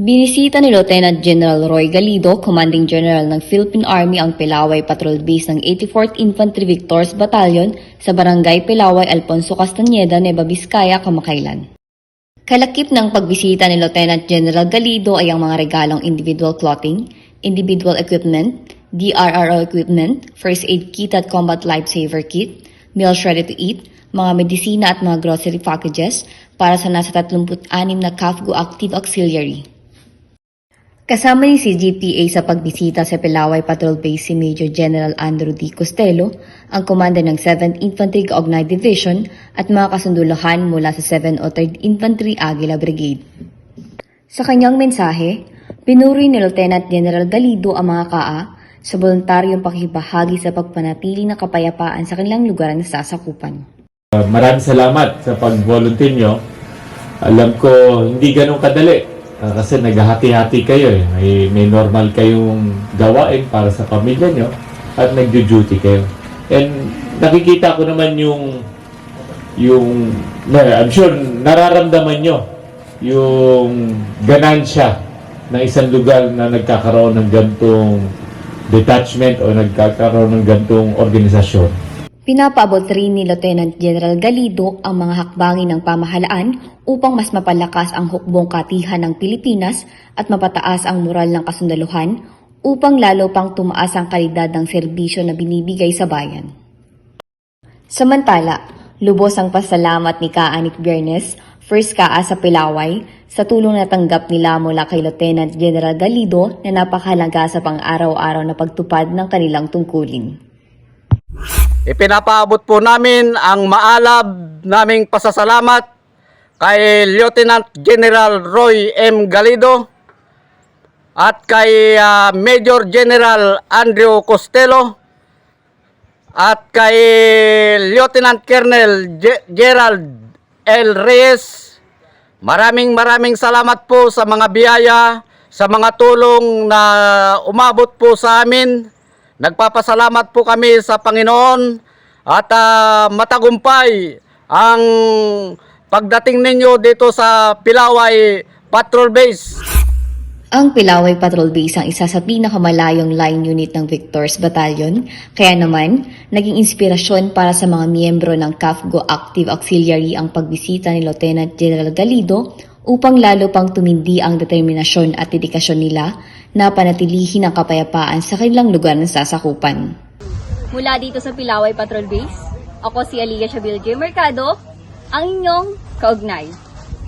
Binisita ni Lieutenant General Roy Galido, Commanding General ng Philippine Army ang Pilaway Patrol Base ng 84th Infantry Victors Battalion sa Barangay Pilaway, Alfonso Castañeda, Nueva Vizcaya, kamakailan. Kalakip ng pagbisita ni Lieutenant General Galido ay ang mga regalong individual clothing, individual equipment, DRRO equipment, first aid kit at combat lifesaver kit, meals ready to eat, mga medisina at mga grocery packages para sa nasa 36 na CAFGO Active Auxiliary. Kasama ni si GTA sa pagbisita sa Pilaway Patrol Base si Major General Andrew D. Costello, ang commander ng 7th Infantry Kaugnay Division at mga kasunduluhan mula sa 7 o 3rd Infantry Aguila Brigade. Sa kanyang mensahe, pinuri ni Lieutenant General Galido ang mga kaa sa voluntaryong pakibahagi sa pagpanatili ng kapayapaan sa kanilang lugar na sasakupan. Uh, Maraming salamat sa pag-volunteer nyo. Alam ko, hindi ganun kadali. Uh, kasi naghahati-hati kayo eh. May, may normal kayong gawain para sa pamilya nyo at nagjo-duty kayo. And nakikita ko naman yung yung I'm sure nararamdaman nyo yung ganansya ng isang lugar na nagkakaroon ng gantong detachment o nagkakaroon ng gantong organisasyon. Pinapaabot rin ni Lieutenant General Galido ang mga hakbangin ng pamahalaan upang mas mapalakas ang hukbong katihan ng Pilipinas at mapataas ang moral ng kasundaluhan upang lalo pang tumaas ang kalidad ng serbisyo na binibigay sa bayan. Samantala, lubos ang pasalamat ni Kaanik Biernes, First Kaa sa Pilaway, sa tulong na tanggap nila mula kay Lieutenant General Galido na napakahalaga sa pang-araw-araw na pagtupad ng kanilang tungkulin. Ipinapaabot po namin ang maalab naming pasasalamat kay Lieutenant General Roy M. Galido at kay ah, Major General Andrew Costello at kay Lieutenant Colonel Ge- Gerald L. Reyes. Maraming maraming salamat po sa mga biyaya, sa mga tulong na umabot po sa amin. Nagpapasalamat po kami sa Panginoon at ah, matagumpay ang pagdating ninyo dito sa Pilaway Patrol Base. Ang Pilaway Patrol Base ang isa sa pinakamalayong line unit ng Victors Battalion, kaya naman, naging inspirasyon para sa mga miyembro ng CAFGO Active Auxiliary ang pagbisita ni Lieutenant General Galido upang lalo pang tumindi ang determinasyon at dedikasyon nila na panatilihin ang kapayapaan sa kanilang lugar ng sasakupan. Mula dito sa Pilaway Patrol Base, ako si Aliyah Shabil J. Mercado, ang inyong kaugnay.